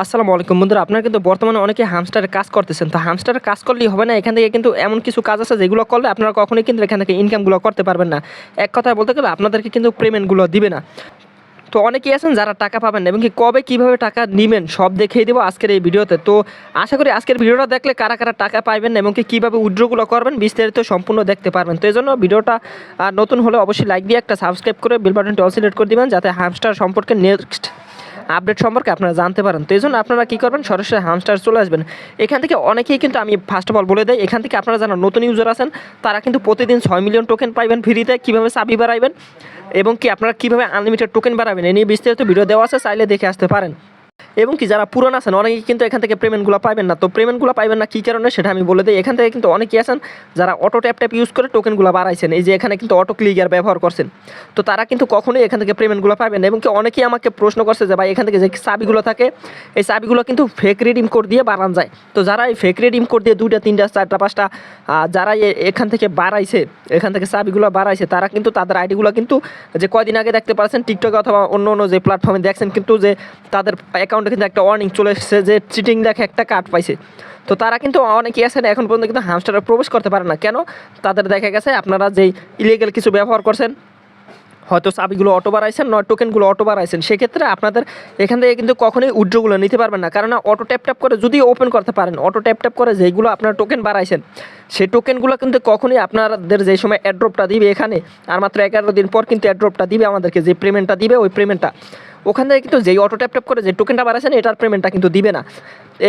আসসালামু আলাইকুম। বন্ধুরা, আপনারা কিন্তু বর্তমানে অনেকে হামস্টারের কাজ করতেছেন। তো হামস্টারের কাজ করলেই হবে না, এখান থেকে কিন্তু এমন কিছু কাজ আছে যেগুলো করলে আপনারা কখনোই কিন্তু এখান থেকে ইনকামগুলো করতে পারবেন না। এক কথায় বলতে গেলে আপনাদেরকে কিন্তু পেমেন্টগুলো দিবে না। তো অনেকেই আছেন যারা টাকা পাবেন এবং কি কবে কীভাবে টাকা নেবেন সব দেখিয়ে দেবো আজকের এই ভিডিওতে। তো আশা করি আজকের ভিডিওটা দেখলে কারা কারা টাকা পাইবেন না এবং কি কীভাবে উইড্রোগুলো করবেন বিস্তারিত সম্পূর্ণ দেখতে পারবেন। তো এই জন্য ভিডিওটা নতুন হলে অবশ্যই লাইক দিয়ে একটা সাবস্ক্রাইব করে বিল বাটনটি অল সিলেক্ট করে দিবেন, যাতে হামস্টার সম্পর্কে নেক্সট আপডেট সম্পর্কে আপনারা জানতে পারেন। তো এই জন্য আপনারা কী করবেন? সরাসরি হামস্টার চলে আসবেন। এখান থেকে অনেকেই কিন্তু আমি ফার্স্ট অফ অল বলে দেয় এখান থেকে আপনারা যারা নতুন ইউজার আছেন, তারা কিন্তু প্রতিদিন ছয় মিলিয়ন টোকেন পাইবেন ফ্রিতে কীভাবে চাবি বাড়াইবেন এবং কি আপনারা কীভাবে আনলিমিটেড টোকেন বাড়াবেন, এ নিয়ে বিস্তারিত ভিডিও দেওয়া আছে, চাইলে দেখে আসতে পারেন। এবং কি যারা পুরান আছেন অনেকে কিন্তু এখান থেকে পেমেন্টগুলো পাবেন না। তো পেমেন্টগুলো পাবেন না কী কারণে সেটা আমি বলে দিই। এখান থেকে কিন্তু অনেকেই আছেন যারা অটো ট্যাপ ট্যাপ ইউজ করে টোকেনগুলো বাড়াইছেন। এই যে এখানে কিন্তু অটো ক্লিকার ব্যবহার করছেন। তো তারা কিন্তু কখনোই এখান থেকে পেমেন্টগুলো পাবেন এবং কি অনেকেই আমাকে প্রশ্ন করছে যে, ভাই, এখান থেকে যে চাবিগুলো থাকে, এই চাবিগুলো কিন্তু ফেক রিডিম কোড দিয়ে বাড়ান যায়। তো যারা এই ফেক রিডিম কোড দিয়ে দুইটা, তিনটা, চারটা, পাঁচটা যারা এখান থেকে বাড়াইছে, এখান থেকে চাবিগুলো বাড়াইছে, তারা কিন্তু তাদের আইডিগুলো কিন্তু যে কয়দিন আগে দেখতে পাচ্ছেন টিকটকে অথবা অন্য অন্য যে প্ল্যাটফর্মে দেখছেন কিন্তু যে তাদের অ্যাকাউন্টে কিন্তু একটা ওয়ার্নিং চলে এসেছে যে চিটিং দেখে একটা কার্ড পাইছে। তো তারা কিন্তু অনেকেই আছেন এখন পর্যন্ত কিন্তু হামস্টারে প্রবেশ করতে পারে না। কেন? তাদের দেখা গেছে আপনারা যেই ইলিগেল কিছু ব্যবহার করছেন, হয়তো চাবিগুলো অটো বাড়াইছেন, নয় টোকেনগুলো অটো বাড়াইছেন, সেক্ষেত্রে আপনাদের এখান থেকে কিন্তু কখনোই উইড্রোগুলো নিতে পারবেন না। কারণ অটো ট্যাপ ট্যাপ করে যদি ওপেন করতে পারেন অটো ট্যাপ ট্যাপ করে যেইগুলো আপনার টোকেন বাড়াইছেন, সেই টোকেনগুলো কিন্তু কখনোই আপনাদের যে সময় অ্যাড্রপটা দিবে এখানে, আর মাত্র এগারো দিন পর কিন্তু অ্যাড্রপটা দিবে আমাদেরকে, যে পেমেন্টটা দিবে, ওই পেমেন্টটা ওখান থেকে কিন্তু যেই অটো ট্যাপ ট্যাপ করে, যে টোকেনটা বাড়াইছেন, এটার পেমেন্টটা কিন্তু দিবে না।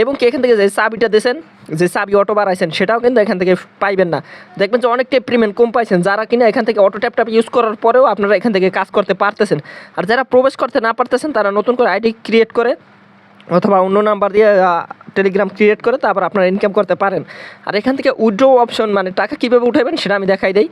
এবং কি এখান থেকে যে চাবিটা দিয়েছেন, যে চাবি অটো বাড়াইছেন, সেটাও কিন্তু এখান থেকে পাইবেন না। দেখবেন যে অনেকটাই পেমেন্ট কম পাইছেন, যারা কিনা এখান থেকে অটো ট্যাপ ট্যাপ ইউজ করার পরেও আপনারা এখান থেকে কাজ করতে পারতেছেন। আর যারা প্রবেশ করতে না পারতেছেন, তারা নতুন করে আইডি ক্রিয়েট করে, অথবা অন্য নাম্বার দিয়ে টেলিগ্রাম ক্রিয়েট করে, তারপর আপনারা ইনকাম করতে পারেন। আর এখান থেকে উইড্রো অপশন মানে টাকা কীভাবে উঠাবেন, সেটা আমি দেখাই দেই।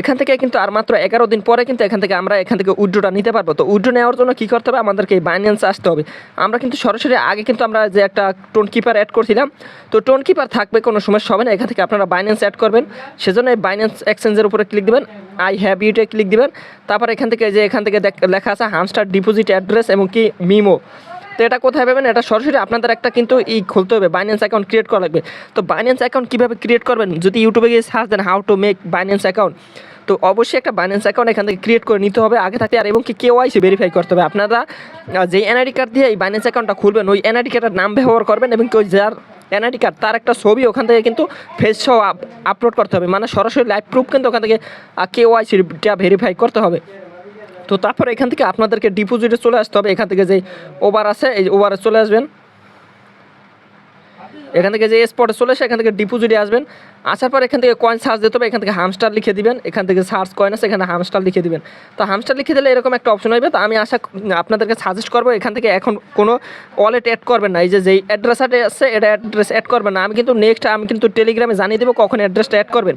এখান থেকে কিন্তু আর মাত্র এগারো দিন পরে কিন্তু এখান থেকে আমরা এখান থেকে উইড্রোটা নিতে পারব। তো উইড্রো নেওয়ার জন্য কী করতে হবে? আমাদেরকে এই বাইন্যান্সে আসতে হবে। আমরা কিন্তু সরাসরি আগে কিন্তু আমরা যে একটা টোন কিপার অ্যাড করছিলাম, তো টোন কিপার থাকবে কোনো সমস্যা হবে না। এখান থেকে আপনারা বাইন্যান্স অ্যাড করবেন। সেজন্য এই বাইন্যান্স এক্সচেঞ্জের উপরে ক্লিক দিবেন। আই হ্যাভ ইউটে ক্লিক দিবেন। তারপর এখান থেকে যে এখান থেকে লেখা আছে হামস্টার ডিপোজিট অ্যাড্রেস এবং কি মিমো তো এটা কোথায় পাবেন? এটা সরাসরি আপনাদের একটা কিন্তু ই খুলতে হবে বাইন্যান্স অ্যাকাউন্ট ক্রিয়েট করা লাগবে। তো বাইন্যান্স অ্যাকাউন্ট কীভাবে ক্রিয়েট করবেন? যদি ইউটিউবে গিয়ে search then how to make Binance account তো অবশ্যই একটা বাইন্যান্স অ্যাকাউন্ট এখান থেকে ক্রিয়েট করে নিতে হবে। আগে থাকতে আর এবং কি কেওয়াইসি ভেরিফাই করতে হবে। আপনারা যেই এনআইডি কার্ড দিয়ে এই বাইন্যান্স অ্যাকাউন্টটা খুলবেন, ওই এনআইডি কার্ডের নাম ব্যবহার করবেন এবং কি ওই যার এনআইডি কার্ড তার একটা ছবি ওখান থেকে কিন্তু ফেস সহ আপলোড করতে হবে। মানে সরাসরি লাইভ প্রুফ কিন্তু ওখান থেকে কেওয়াইসিটা ভেরিফাই করতে হবে। তো তারপরে এখান থেকে আপনাদেরকে ডিপোজিটে চলে আসতে হবে। এখান থেকে যে ওভার আছে, এই ওভারে চলে আসবেন। এখান থেকে যে স্পটে চলে আসে এখান থেকে ডিপোজিটে আসবেন। আসার পর এখান থেকে কয়েন সার্চ দিতে হবে। এখান থেকে হামস্টার লিখে দিবেন। এখান থেকে সার্চ কয়েন আছে, এখানে হামস্টার লিখে দিবেন। তো হামস্টার লিখে দিলে এরকম একটা অপশন হবে তো আমি আশা আপনাদেরকে সাজেস্ট করব, এখান থেকে এখন কোনো ওয়ালেট অ্যাড করবেন না। এই যে যেই অ্যাড্রেস আছে, এটা অ্যাড্রেস অ্যাড করবেন না। আমি কিন্তু নেক্সট আমি কিন্তু টেলিগ্রামে জানিয়ে দেবো কখন অ্যাড্রেসটা অ্যাড করবেন।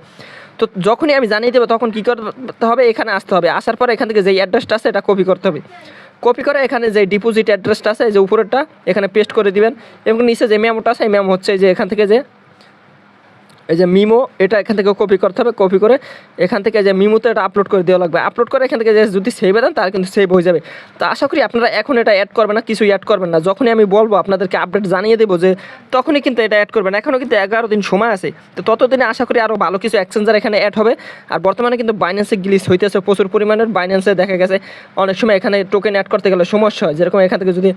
তো যখনই আমি জানিয়ে দেবো, তখন কী করতে হবে? এখানে আসতে হবে। আসার পরে এখান থেকে যেই অ্যাড্রেসটা আছে, এটা কপি করতে হবে। কপি করে এখানে যে ডিপোজিট অ্যাড্রেসটা আছে যে উপরেরটা, এখানে পেস্ট করে দিবেন। এবং নিচে যে ম্যামটা আছে ম্যাম হচ্ছে যে এখান থেকে যে এই যে মিমো, এটা এখান থেকে কপি করতে হবে কপি করে এখান থেকে যে মিমোতে এটা আপলোড করে দেওয়া লাগবে। আপলোড করে এখান থেকে যে যদি সেভ দেন তার কিন্তু সেভ হয়ে যাবে। তো আশা করি আপনারা এখন এটা অ্যাড করবেন না কিছু অ্যাড করবেন না। যখনই আমি বলব, আপনাদেরকে আপডেট জানিয়ে দেবো যে তখনই কিন্তু এটা অ্যাড করবেন। এখনও কিন্তু এগারো দিন সময় আছে। তো ততদিনে আশা করি আরও ভালো কিছু এক্সচেঞ্জার এখানে অ্যাড হবে। আর বর্তমানে কিন্তু বাইন্যান্সে গ্লিস হইতেছে, প্রচুর পরিমাণের বাইন্যান্সে দেখা গেছে। অনেক সময় এখানে টোকেন অ্যাড করতে গেলে সমস্যা হয়। যেরকম এখান থেকে যদি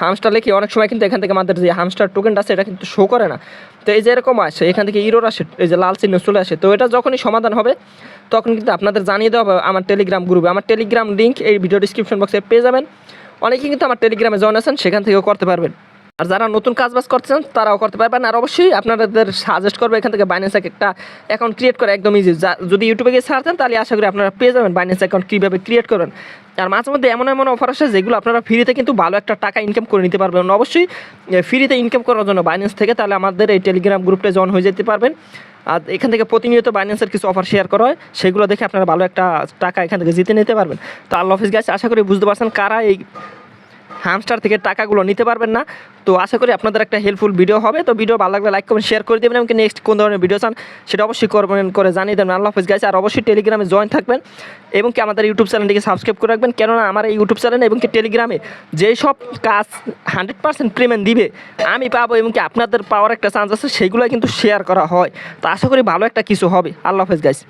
হামস্টার লিখি, অনেক সময় কিন্তু এখান থেকে আমাদের যে হামস্টার টোকেনটা আছে, এটা কিন্তু শো করে না। তো এই যে এরকম আসে এখান থেকে ইরোর আসে, এই যে লাল চিহ্ন চলে আসে। তো এটা যখনই সমাধান হবে, তখন কিন্তু আপনাদের জানিয়ে দেওয়া হবে আমার টেলিগ্রাম গ্রুপে আমার টেলিগ্রাম লিঙ্ক এই ভিডিও ডিসক্রিপশন বক্সে পেয়ে যাবেন। অনেকেই কিন্তু আমার টেলিগ্রামে জয়েন আছেন, সেখান থেকেও করতে পারবেন। আর যারা নতুন কাজ বাজ করতেছেন, তারাও করতে পারবেন। আর অবশ্যই আপনাদের সাজেস্ট করব এখান থেকে বাইন্যান্স একটা অ্যাকাউন্ট ক্রিয়েট করে একদম ইজি যদি ইউটিউবে গিয়ে দেন, তাহলে আশা করি আপনারা পেয়ে যাবেন বাইন্যান্স অ্যাকাউন্ট কীভাবে ক্রিয়েট করবেন। আর মাঝে মধ্যে এমন এমন অফার আসে, যেগুলো আপনারা ফ্রিতে কিন্তু ভালো একটা টাকা ইনকাম করে নিতে পারবেন। অবশ্যই ফ্রিতে ইনকাম করার জন্য বাইন্যান্স থেকে তাহলে আমাদের এই টেলিগ্রাম গ্রুপটা জয়েন হয়ে যেতে পারবেন। আর এখান থেকে প্রতিনিয়ত বাইন্যান্সের কিছু অফার শেয়ার করা হয়, সেগুলো দেখে আপনারা ভালো একটা টাকা এখান থেকে জিতে নিতে পারবেন। তো আল্লাহ হাফিজ গাছ আশা করি বুঝতে পারছেন কারা এই হামস্টার থেকে টাকাগুলো নিতে পারবেন না। তো আশা করি আপনাদের একটা হেল্পফুল ভিডিও হবে। তো ভিডিও ভালো লাগলে লাইক করবেন শেয়ার করে দেবেন এবং নেক্সট কোন ধরনের ভিডিও চান সেটা অবশ্যই করবেন করে জানিয়ে দেবেন। আল্লাহ হাফিজ গাইছে আর অবশ্যই টেলিগ্রামে জয়েন থাকবেন এবং কি আমাদের ইউটিউব চ্যানেলটিকে সাবস্ক্রাইব করে রাখবেন। কেননা আমার এই ইউটিউব চ্যানেল এবং কি টেলিগ্রামে যেই সব কাজ হান্ড্রেড পার্সেন্ট পেমেন্ট দিবে, আমি পাবো এবং কি আপনাদের পাওয়ার একটা চান্স আছে সেইগুলো কিন্তু শেয়ার করা হয়। তো আশা করি ভালো একটা কিছু হবে। আল্লাহ হাফেজ গাইস